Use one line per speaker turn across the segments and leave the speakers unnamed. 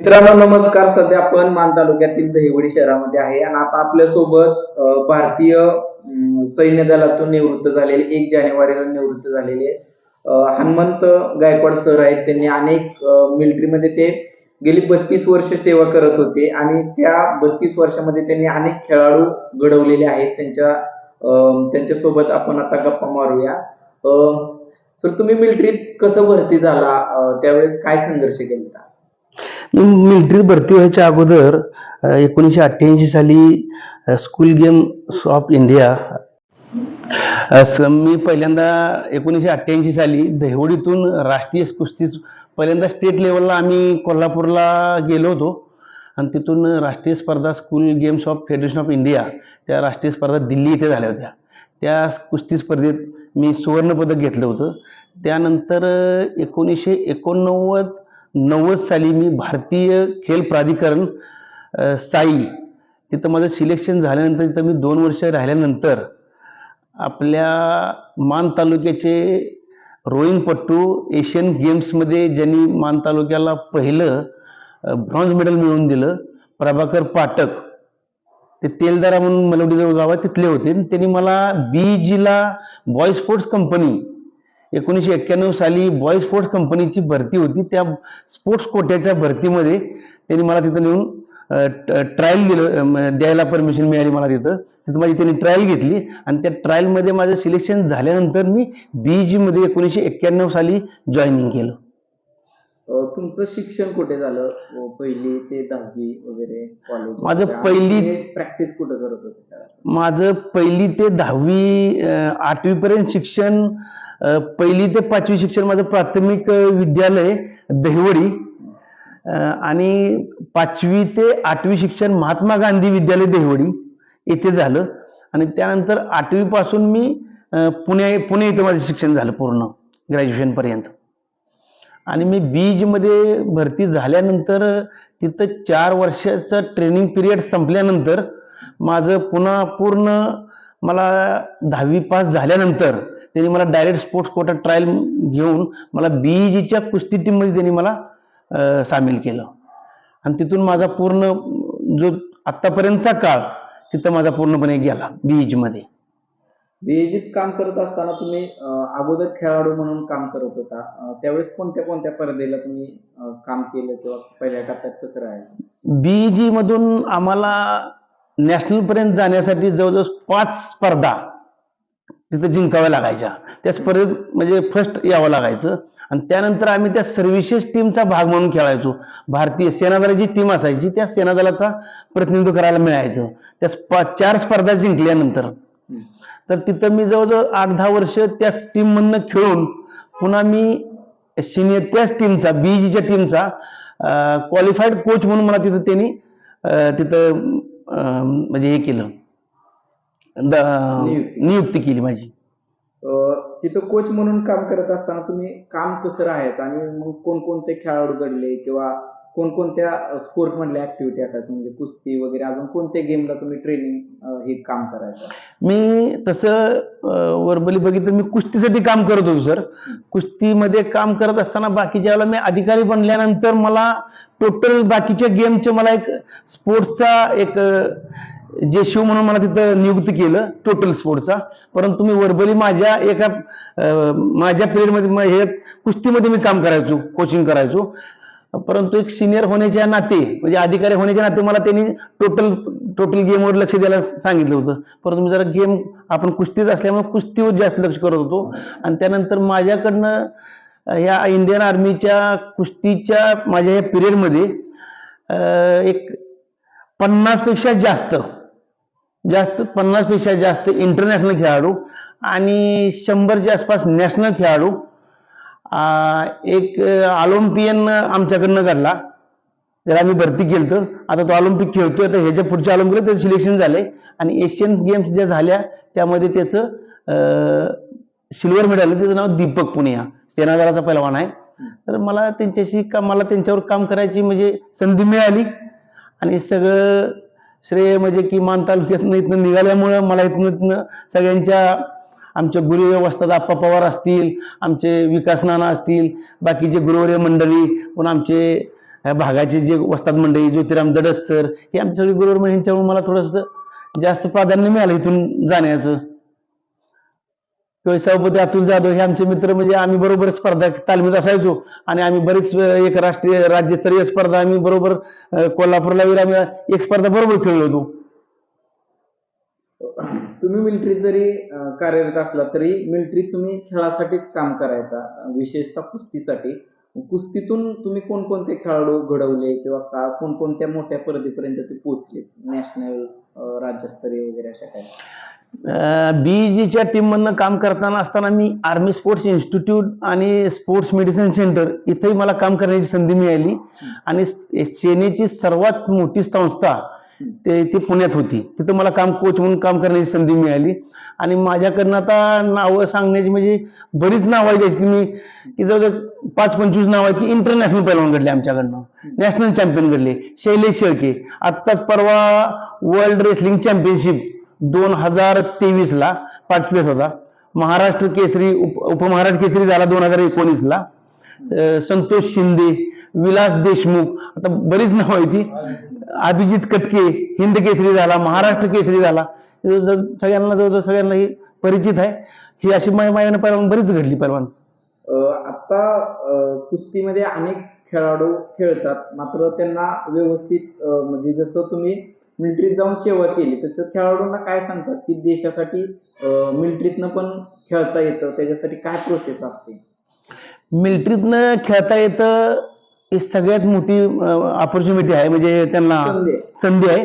मित्रांनो नमस्कार. सध्या आपण मान तालुक्यातील दहिवडी शहरामध्ये आहे आणि आता आपल्यासोबत भारतीय सैन्य दलातून निवृत्त झालेले एक जानेवारीला निवृत्त झालेले हनुमंत गायकवाड सर आहेत. त्यांनी अनेक मिलिटरीमध्ये ते गेली बत्तीस वर्ष सेवा करत होते आणि त्या बत्तीस वर्षामध्ये त्यांनी अनेक खेळाडू घडवलेले आहेत. त्यांच्या त्यांच्यासोबत आपण आता गप्पा मारूया. अं, सर तुम्ही मिलिटरीत कसं भरती झाला? त्यावेळेस काय संघर्ष केला
मिलिटरीत भरती व्हायच्या अगोदर एकोणीसशे अठ्ठ्याऐंशी साली स्कूल गेम्स ऑफ इंडिया मी पहिल्यांदा एकोणीसशे अठ्ठ्याऐंशी साली दहिवडीतून राष्ट्रीय कुस्ती पहिल्यांदा स्टेट लेवलला आम्ही कोल्हापूरला गेलो होतो. आणि तिथून राष्ट्रीय स्पर्धा school games of federation of India त्या राष्ट्रीय स्पर्धा दिल्ली इथे झाल्या होत्या. त्या कुस्ती स्पर्धेत मी सुवर्णपदक घेतलं होतं. त्यानंतर एकोणीसशे एकोणनव्वद नव्वद साली मी भारतीय खेल प्राधिकरण साई तिथं माझं सिलेक्शन झाल्यानंतर तिथं मी दोन वर्ष राहिल्यानंतर आपल्या मान तालुक्याचे रोईंगपट्टू एशियन गेम्समध्ये ज्यांनी मान तालुक्याला पहिलं ब्रॉन्झ मेडल मिळवून दिलं प्रभाकर पाटक ते तेलदारा म्हणून मलवडीजवळ गाव आहे तिथले होते. त्यांनी मला बी जीला बॉय स्पोर्ट्स कंपनी एकोणीसशे एक्क्याण्णव साली बॉय स्पोर्ट्स कंपनीची भरती होती. त्या स्पोर्ट्स कोट्याच्या भरतीमध्ये त्यांनी मला तिथं नेऊन ट्रायल दिलं द्यायला परमिशन मिळाली मला तिथं. तिथं माझी त्यांनी ट्रायल घेतली आणि त्या ट्रायलमध्ये माझं सिलेक्शन झाल्यानंतर मी BG मध्ये एकोणीसशे एक्क्याण्णव साली जॉईनिंग केलं.
तुमचं शिक्षण कुठे झालं? पहिली ते दहावी वगैरे कॉलेज
माझं पहिली-
प्रॅक्टिस कुठं करत होते?
माझं पहिली ते दहावी आठवीपर्यंत शिक्षण पहिली ते पाचवी शिक्षण माझं प्राथमिक विद्यालय दहिवडी. आणि पाचवी ते आठवी शिक्षण महात्मा गांधी विद्यालय दहिवडी. येथे झालं. आणि त्यानंतर आठवीपासून मी पुणे पुणे इथं माझं शिक्षण झालं पूर्ण ग्रॅज्युएशनपर्यंत आणि मी बीजमध्ये भरती झाल्यानंतर तिथं चार वर्षाचं ट्रेनिंग पिरियड संपल्यानंतर माझं पुन्हा पूर्ण मला दहावी पास झाल्यानंतर त्यांनी मला डायरेक्ट स्पोर्ट्स कोटा ट्रायल घेऊन मला बीईजीच्या कुस्ती टीममध्ये त्यांनी मला सामील केलं. आणि तिथून माझा पूर्ण जो आत्तापर्यंतचा काळ तिथं माझा पूर्णपणे गेला बीईजीमध्ये
बेजित काम करत असताना तुम्ही अगोदर खेळाडू म्हणून काम करत होता. त्यावेळेस कोणत्या कोणत्या स्पर्धेला तुम्ही काम केलं किंवा पहिल्या टप्प्यात कसं राहायचं
बीजी मधून आम्हाला नॅशनल पर्यंत जाण्यासाठी जवळजवळ पाच स्पर्धा तिथं जिंकाव्या लागायच्या. त्या स्पर्धेत म्हणजे फर्स्ट यावं लागायचं. आणि त्यानंतर आम्ही त्या सर्विसेस टीमचा भाग म्हणून खेळायचो. भारतीय सेनादलाची टीम असायची. त्या सेनादलाचा प्रतिनिधित्व करायला मिळायचं. त्या स्प- चार स्पर्धा जिंकल्यानंतर. तर तिथं मी जवळजवळ आठ दहा वर्ष त्या टीममधनं खेळून पुन्हा मी सिनियर त्याच टीमचा बीईजीच्या टीमचा क्वालिफाईड कोच म्हणून मला तिथं त्यांनी तिथं म्हणजे हे केलं. द-
नियुक्ती.
नियुक्ती केली माझी.
अ, तिथं कोच म्हणून काम करत असताना तुम्ही काम कसं राहायचं आणि मग कोणकोणते खेळाडू घडले किंवा कोणकोणत्या स्पोर्ट मधल्या ऍक्टिव्हिटी असायचं? म्हणजे कुस्ती वगैरे अजून कोणत्या गेमला तुम्ही ट्रेनिंग हे काम करायचं?
मी तसं वर्बली बघितलं मी कुस्तीसाठी काम करत होतो सर. कुस्तीमध्ये काम करत असताना बाकीच्या वेळेला मी अधिकारी बनल्यानंतर मला टोटल बाकीच्या गेमचे मला एक स्पोर्ट्सचा एक अं, जे शिव म्हणून मला तिथं नियुक्त केलं टोटल स्पोर्टचा परंतु मी वर्बली माझ्या एका माझ्या पिरियडमध्ये हे कुस्तीमध्ये मी काम करायचो कोचिंग करायचो. परंतु एक सिनियर होण्याच्या नाते म्हणजे अधिकारी होण्याच्या नाते मला त्यांनी टोटल टोटल गेमवर लक्ष द्यायला सांगितलं होतं. परंतु मी जरा गेम आपण कुस्तीच असल्यामुळे कुस्तीवर जास्त लक्ष करत होतो. आणि त्यानंतर माझ्याकडनं ह्या इंडियन आर्मीच्या कुस्तीच्या माझ्या या पिरियडमध्ये एक पन्नासपेक्षा जास्त जास्त पन्नासपेक्षा जास्त इंटरनॅशनल खेळाडू आणि शंभरच्या आसपास नॅशनल खेळाडू. एक ऑलिम्पियन आमच्याकडनं घडला. त्याला आम्ही भरती केलं आता तो ऑलिम्पिक खेळतोय. तर ह्याच्या पुढच्या ऑलिम्पिकला त्याचं सिलेक्शन झालंय. आणि एशियन गेम्स ज्या झाल्या त्यामध्ये त्याचं सिल्वर मेडल त्याचं नाव दीपक पुनिया. सेनादलाचा पैलवान आहे. तर मला त्यांच्याशी का मला त्यांच्यावर काम करायची म्हणजे संधी मिळाली. आणि सगळं श्रेय म्हणजे की मान तालुक्यातनं इथनं निघाल्यामुळं मला इथनं इथनं सगळ्यांच्या आमच्या गुरुदेव असतात आप्पा पवार असतील आमचे विकास नाना असतील बाकीचे गुरुवर्य मंडळी पण आमचे भागाचे जे वस्ताद मंडळी ज्योतिराम दडस सर हे आमच्या गुरुवर बरोबर यांच्यामुळे मला थोडंसं जास्त प्राधान्य मिळालं इथून जाण्याचं. किंवा सभापती अतुल जाधव हे आमचे मित्र म्हणजे आम्ही बरोबर स्पर्धा तालमीत असायचो. आणि आम्ही बरीच एक राष्ट्रीय राज्यस्तरीय स्पर्धा आम्ही बरोबर कोल्हापूरला वगैरे आम्ही एक स्पर्धा बरोबर खेळलो होतो.
तुम्ही मिलिटरीत जरी कार्यरत असला तरी मिलिटरीत तुम्ही खेळासाठीच काम करायचा विशेषतः कुस्तीसाठी. कुस्तीतून तुम्ही कोणकोणते खेळाडू घडवले किंवा का कोणकोणत्या मोठ्या स्पर्धेपर्यंत ते पोहोचले नॅशनल राज्यस्तरीय वगैरे अशा काय
बीजीच्या टीम मधनं काम करताना असताना मी आर्मी स्पोर्ट्स इन्स्टिट्यूट आणि स्पोर्ट्स मेडिसिन सेंटर इथेही मला काम करण्याची संधी मिळाली. आणि सेनेची सर्वात मोठी संस्था ते ती पुण्यात होती. तिथं मला काम कोच म्हणून काम करण्याची संधी मिळाली. आणि माझ्याकडनं आता नावं सांगण्याची म्हणजे बरीच नावं आहेत ज्याची मी की जवळ पाच पंचवीस नावं आहेत की इंटरनॅशनल पैलवान घडले आमच्याकडनं. नॅशनल चॅम्पियन घडले. शैलेश शेळके. आत्ताच परवा वर्ल्ड रेसलिंग चॅम्पियनशिप दोन हजार तेवीसला पार्टिसिपेट होता. महाराष्ट्र केसरी उप उपमहाराष्ट्र केसरी झाला दोन हजार एकोणीसला. संतोष शिंदे विलास देशमुख आता बरीच नावं आहे ती अभिजित कटके हिंद केसरी झाला महाराष्ट्र केसरी झाला. जवळजवळ सगळ्यांना जवळजवळ सगळ्यांना ही परिचित आहे ही अशी माय मायाने पैलवान बरीच घडली पैलवान
अं, आता कुस्तीमध्ये अनेक खेळाडू खेळतात मात्र त्यांना व्यवस्थित म्हणजे जसं तुम्ही मिलिटरीत जाऊन सेवा केली तसं खेळाडूंना काय सांगतात? की देशासाठी मिलिटरीतनं पण खेळता येतं त्याच्यासाठी काय प्रोसेस असते?
मिलिटरीतनं खेळता येतं ही सगळ्यात मोठी ऑपॉर्च्युनिटी आहे म्हणजे त्यांना
संधी आहे.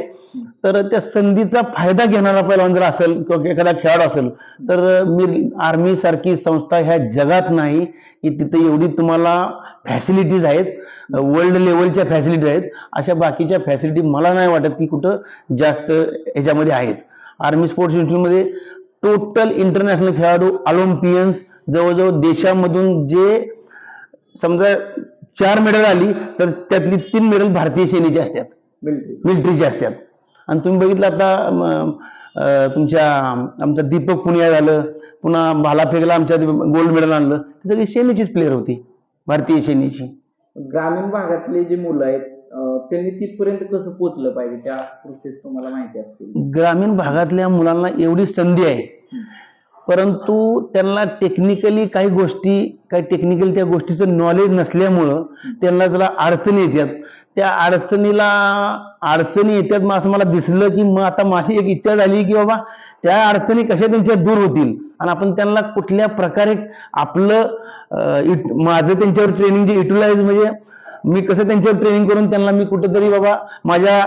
तर त्या संधीचा फायदा घेणारा पैलवान जर असेल किंवा एखादा खेळाडू असेल तर मी आर्मी सारखी संस्था ह्या जगात नाही की तिथे एवढी तुम्हाला फॅसिलिटीज आहेत वर्ल्ड लेवलच्या फॅसिलिटी आहेत अशा बाकीच्या फॅसिलिटी मला नाही वाटत की कुठं जास्त ह्याच्यामध्ये आहेत. आर्मी स्पोर्ट्स इन्स्टिट्यूटमध्ये टोटल इंटरनॅशनल खेळाडू ऑलिम्पियन्स जवळजवळ देशामधून जे समजा चार मेडल आली तर त्यातली तीन मेडल भारतीय सेनेची असतात.
मिलिटरी
मिलिटरीचे असतात. आणि तुम्ही बघितलं आता तुमच्या आमचं दीपक पुनिया झालं पुन्हा भालाफेकला आमच्या गोल्ड मेडल आणलं ती सगळी सेनेचीच प्लेअर होती भारतीय सेनेची.
ग्रामीण भागातले जे मुलं आहेत त्यांनी तिथपर्यंत कसं पोहोचलं पाहिजे? त्या प्रोसेस तुम्हाला माहिती असतील.
ग्रामीण भागातल्या मुलांना एवढी संधी आहे परंतु त्यांना टेक्निकली काही गोष्टी काही टेक्निकली त्या गोष्टीचं नॉलेज नसल्यामुळं त्यांना जरा अडचणी येतात. त्या अडचणीला अडचणी येतात मग असं मला दिसलं की मग आता माझी एक इच्छा झाली की बाबा त्या अडचणी कशा त्यांच्या दूर होतील. आणि आपण त्यांना कुठल्या प्रकारे आपलं इट- माझं त्यांच्यावर ट्रेनिंग जे युटिलाइज म्हणजे मी कसं त्यांच्यावर ट्रेनिंग करून त्यांना मी कुठेतरी बाबा माझ्या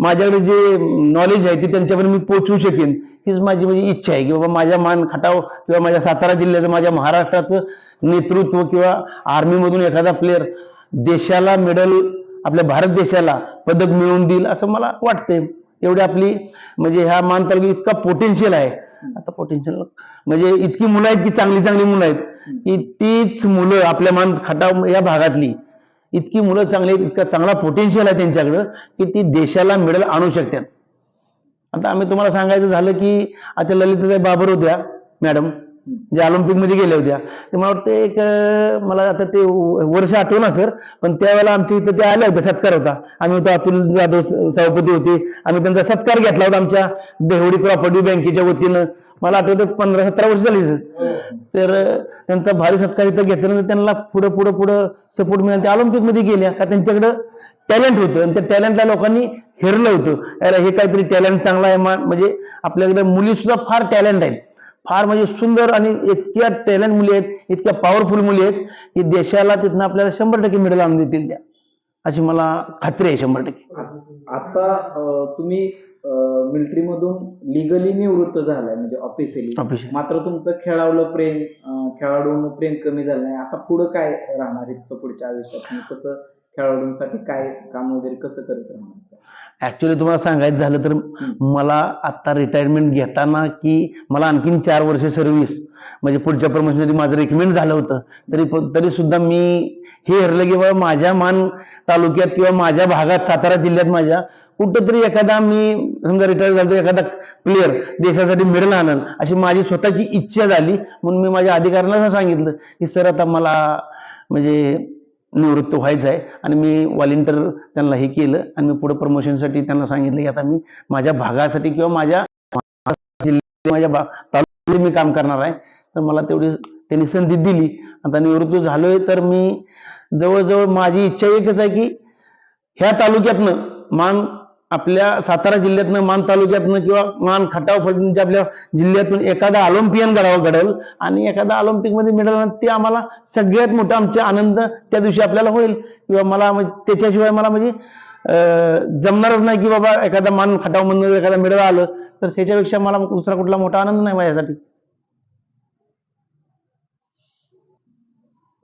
माझ्याकडे जे नॉलेज आहे ते त्यांच्यापर्यंत मी पोचवू शकेन. हीच माझी म्हणजे इच्छा आहे की बाबा माझ्या मान खटाव किंवा माझ्या सातारा जिल्ह्याचं माझ्या महाराष्ट्राचं नेतृत्व किंवा आर्मीमधून एखादा प्लेअर देशाला मेडल आपल्या भारत देशाला पदक मिळवून देईल असं मला वाटतंय. एवढी आपली म्हणजे ह्या मान तालुक्यात इतका पोटेन्शियल आहे. आता पोटेन्शियल म्हणजे इतकी मुलं आहेत की चांगली चांगली मुलं आहेत. की तीच मुलं आपल्या मान खटाव या भागातली इतकी मुलं चांगली आहेत, इतका चांगला पोटेन्शियल आहे त्यांच्याकडं की ती देशाला मेडल आणू शकतात. आता आम्ही तुम्हाला सांगायचं झालं की आता ललिताबाई बाबर होत्या मॅडम जे ऑलिम्पिकमध्ये गेल्या होत्या. ते मला वाटतं एक मला आता ते वर्ष आठवण सर पण त्यावेळेला आमच्या इथं ते आल्या होत्या सत्कार होता. आम्ही होतो अतुल जाधव सभापती होते. आम्ही त्यांचा सत्कार घेतला होता आमच्या देवडी प्रॉपर्टी बँकेच्या वतीनं. मला आठवतं पंधरा सतरा वर्ष झाली सर तर त्यांचा भारी सत्कार इथं घेतल्यानंतर त्यांना पुढं पुढं पुढं सपोर्ट मिळाला. त्या ऑलिम्पिकमध्ये गेल्या का त्यांच्याकडं टॅलेंट होतं. आणि त्या टॅलेंटला लोकांनी हेरलं होतं. अरे हे काहीतरी टॅलेंट चांगला आहे मा- म्हणजे आपल्याकडे मुली सुद्धा फार टॅलेंट आहेत. फार म्हणजे सुंदर आणि इतक्या टॅलेंट मुली आहेत इतक्या पॉवरफुल मुली आहेत की देशाला तिथनं आपल्याला शंभर टक्के मेडल आणून देतील त्या. अशी मला खात्री आहे शंभर टक्के.
आता तुम्ही मिलिटरी मधून लिगली निवृत्त झालाय म्हणजे ऑफिशियली. मात्र तुमचं खेळावलं प्रेम अं, खेळाडूंना प्रेम कमी झालं नाही. आता पुढं काय राहणार आहे पुढच्या आयुष्यात? कसं खेळाडूंसाठी काय काम वगैरे कसं करत राहणार?
ऍक्च्युली तुम्हाला सांगायचं झालं तर मला आता रिटायरमेंट घेताना की मला आणखीन चार वर्ष सर्व्हिस म्हणजे पुढच्या प्रमोशनसाठी माझं रिकमेंड झालं होतं. तरी तरी सुद्धा मी हे हरलं की बाबा माझ्या मान तालुक्यात किंवा माझ्या भागात सातारा जिल्ह्यात माझ्या कुठंतरी एखादा मी समजा रिटायर झालो तर एखादा प्लेअर देशासाठी मेडल आणल अशी माझी स्वतःची इच्छा झाली. म्हणून मी माझ्या अधिकाऱ्यांना सांगितलं की सर आता मला म्हणजे निवृत्त व्हायचं आहे. आणि मी व्हॉलेंटियर त्यांना हे केलं आणि मी पुढे प्रमोशनसाठी त्यांना सांगितलं की आता मी माझ्या भागासाठी किंवा माझ्या जिल्ह्यात माझ्या भा- तालुक्यात मी काम करणार आहे. तर मला तेवढी त्यांनी संधी दिली. आता निवृत्त झालोय तर मी जवळजवळ माझी इच्छा एकच आहे की ह्या तालुक्यातनं मान आपल्या सातारा जिल्ह्यातनं मान तालुक्यातनं किंवा मान खटाव फलटणच्या आपल्या जिल्ह्यातून एखादा ऑलिम्पियन घडावं घडल आणि एखादा ऑलिम्पिकमध्ये मिळालं ते आम्हाला सगळ्यात मोठा आमचा आनंद त्या दिवशी आपल्याला होईल. किंवा मला म्हणजे, त्याच्याशिवाय मला म्हणजे जमणारच नाही की बाबा एखादा मान खटावमधनं एखादा मेडल आलं तर त्याच्यापेक्षा मला दुसरा कुठला मोठा आनंद नाही माझ्यासाठी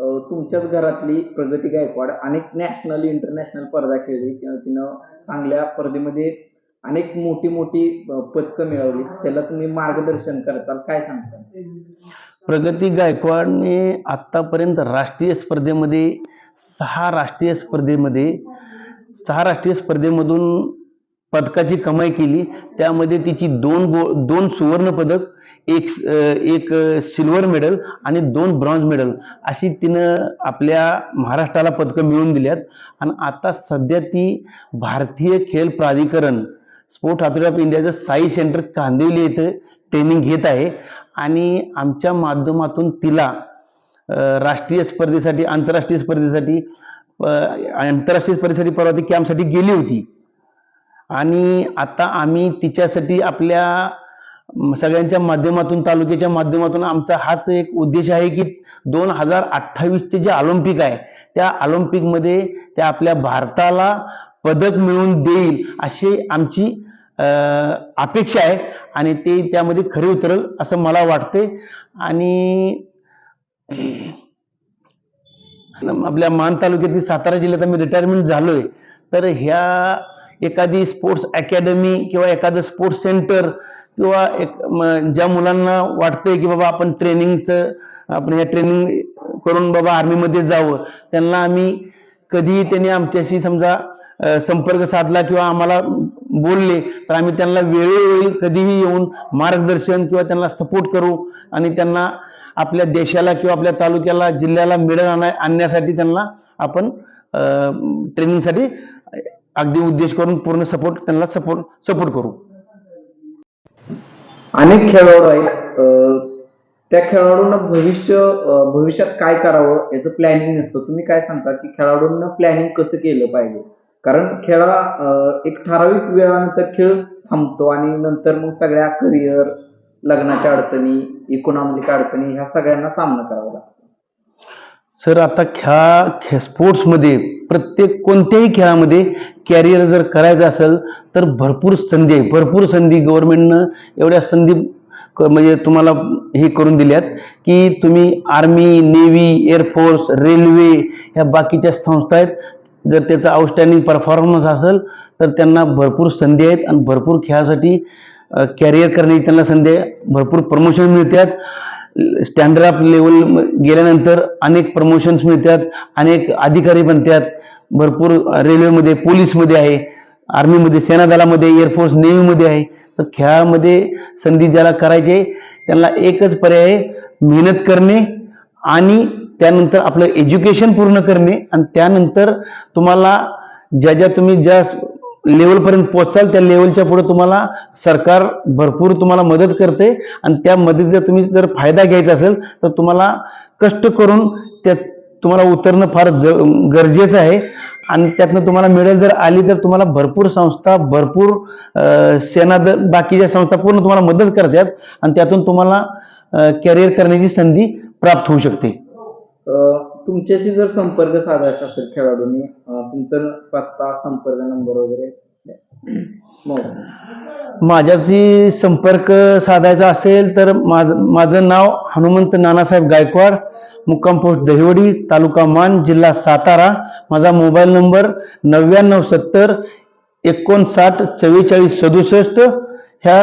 अ, तुमच्याच घरातली प्रगती गायकवाड अनेक नॅशनल इंटरनॅशनल स्पर्धा खेळली. किंवा तिनं चांगल्या स्पर्धेमध्ये अनेक मोठी मोठी पदकं मिळवली. त्याला तुम्ही मार्गदर्शन करताल काय सांगताल?
प्रगती गायकवाडने आतापर्यंत राष्ट्रीय स्पर्धेमध्ये सहा राष्ट्रीय स्पर्धेमध्ये सहा राष्ट्रीय स्पर्धेमधून पदकाची कमाई केली. त्यामध्ये तिची दोन गो दोन सुवर्ण पदक एक एक सिल्वर मेडल आणि दोन ब्रॉन्झ मेडल. अशी तिनं आपल्या महाराष्ट्राला पदकं मिळवून दिल्यात. आणि आता सध्या ती भारतीय खेळ प्राधिकरण स्पोर्ट अथॉरिटी ऑफ इंडियाचं साई सेंटर कांदिवली येथे ट्रेनिंग घेत आहे. आणि आमच्या माध्यमातून तिला राष्ट्रीय स्पर्धेसाठी आंतरराष्ट्रीय स्पर्धेसाठी आंतरराष्ट्रीय स्पर्धेसाठी परवा ती कॅम्पसाठी गेली होती. आणि आता आम्ही तिच्यासाठी आपल्या सगळ्यांच्या माध्यमातून तालुक्याच्या माध्यमातून आमचा हाच एक उद्देश आहे की दोन हजार अठ्ठावीसचे जे ऑलिम्पिक आहे त्या ऑलिम्पिकमध्ये त्या आपल्या भारताला पदक मिळवून देईल अशी आमची अपेक्षा आहे आणि ते त्यामध्ये खरे उतरल असं मला वाटते. आणि आपल्या मान तालुक्यातील सातारा जिल्ह्यात आम्ही रिटायरमेंट झालोय. तर ह्या एखादी स्पोर्ट्स अकॅडमी किंवा एखादं स्पोर्ट्स सेंटर किंवा एक ज्या मुलांना वाटतंय की बाबा आपण ट्रेनिंगचं आपण या ट्रेनिंग करून बाबा आर्मीमध्ये जावं त्यांना आम्ही कधीही त्यांनी आमच्याशी समजा संपर्क साधला किंवा आम्हाला बोलले तर आम्ही त्यांना वेळोवेळी कधीही येऊन मार्गदर्शन किंवा त्यांना सपोर्ट करू आणि त्यांना आपल्या देशाला किंवा आपल्या तालुक्याला जिल्ह्याला मिळत आणण्यासाठी त्यांना आपण ट्रेनिंगसाठी अगदी उद्देश करून पूर्ण सपोर्ट त्यांना सपोर्ट सपोर्ट करू.
अनेक खेळाडू आहेत त्या खेळाडूंना भविष्य भविष्यात काय करावं याचं प्लॅनिंग नसतं तुम्ही काय सांगता की खेळाडूंना प्लॅनिंग कसं केलं पाहिजे? कारण खेळा एक ठराविक वेळानंतर खेळ थांबतो आणि नंतर मग सगळ्या करिअर लग्नाच्या अडचणी इकॉनॉमिक अडचणी ह्या सगळ्यांना सामना करावा लागतो.
सर आता खेळा खे स्पोर्ट्समध्ये प्रत्येक कोणत्याही खेळामध्ये कॅरियर जर करायचं असेल तर भरपूर संधी आहे. भरपूर संधी गव्हर्नमेंटनं एवढ्या संधी क- म्हणजे तुम्हाला हे करून दिल्यात की तुम्ही आर्मी नेव्ही एअरफोर्स रेल्वे ह्या बाकीच्या संस्था आहेत. जर त्याचा आउटस्टँडिंग परफॉर्मन्स असेल तर त्यांना भरपूर संधी आहेत आणि भरपूर खेळासाठी कॅरियर करण्याची त्यांना संधी आहे. भरपूर प्रमोशन मिळतात. स्टँडर्ड ऑफ लेवल गेल्यानंतर अनेक प्रमोशन्स मिळतात. अनेक अधिकारी बनतात. भरपूर रेल्वेमध्ये पोलीसमध्ये आहे आर्मीमध्ये सेना दलामध्ये एअरफोर्स नेव्हीमध्ये आहे. तर खेळामध्ये संधी ज्याला करायची आहे त्यांना एकच पर्याय आहे मेहनत करणे आणि त्यानंतर आपलं एज्युकेशन पूर्ण करणे. आणि त्यानंतर तुम्हाला ज्या ज्या तुम्ही ज्या लेवलपर्यंत पोहोचाल त्या लेवलच्या पुढे तुम्हाला सरकार भरपूर तुम्हाला मदत करते. आणि त्या मदतीचा तुम्ही जर फायदा घ्यायचा असेल तर तुम्हाला कष्ट करून त्या तुम्हाला उतरणं फार गरजेचं आहे. आणि त्यातनं तुम्हाला मिळेल जर आली तर तुम्हाला भरपूर संस्था भरपूर सेना बाकीच्या संस्था पूर्ण तुम्हाला मदत करतात. आणि त्यातून तुम्हाला कॅरियर करण्याची संधी प्राप्त होऊ शकते.
तुमच्याशी जर संपर्क साधायचा असेल खेळाडूंनी तुमचं पत्ता संपर्क नंबर वगैरे?
माझ्याशी संपर्क साधायचा असेल तर माझं माझं नाव हनुमंत नानासाहेब गायकवाड. मुक्काम पोस्ट दहिवडी तालुका मान जिल्हा सातारा. माझा मोबाईल नंबर नव्याण्णव सत्तर एकोणसाठ चव्वेचाळीस सदुसष्ट. ह्या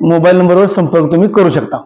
मोबाईल नंबरवर संपर्क तुम्ही करू शकता.